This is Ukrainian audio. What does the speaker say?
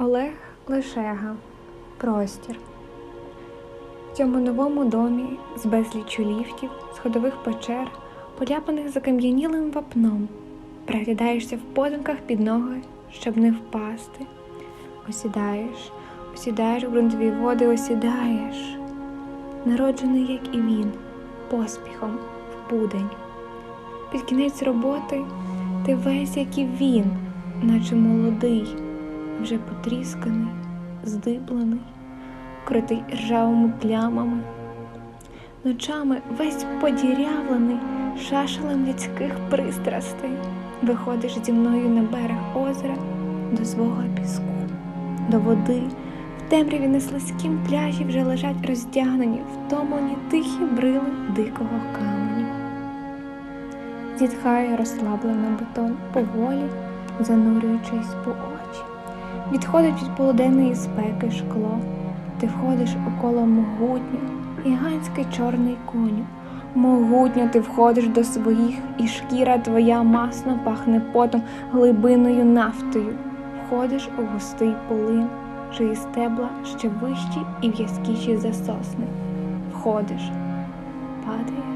Олег Лешега. Простір. В цьому новому домі з безліччю ліфтів, сходових печер, поляпаних закам'янілим вапном, приглядаєшся в подумках під ноги, щоб не впасти. Осідаєш, осідаєш в ґрунтові води, осідаєш. Народжений, як і він, поспіхом в будень. Під кінець роботи ти весь, як і він, наче молодий, вже потрісканий, здиблений, критий ржавими плямами. Ночами весь подірявлений шашелем людських пристрастей. Виходиш зі мною на берег озера до свого піску, до води. В темряві на слизькім пляжі вже лежать роздягнені, втомлені тихі брили дикого каменю. Зітхає розслаблено бетон поволі, занурюючись по. Відходить від полуденної спеки шкло. Ти входиш у коло могутнього, гігантський чорний коню. Могутньо ти входиш до своїх, і шкіра твоя масно пахне потом, глибиною нафтою. Входиш у густий полин, чиї стебла ще вищі і в'язкіші за сосни. Входиш, падаєш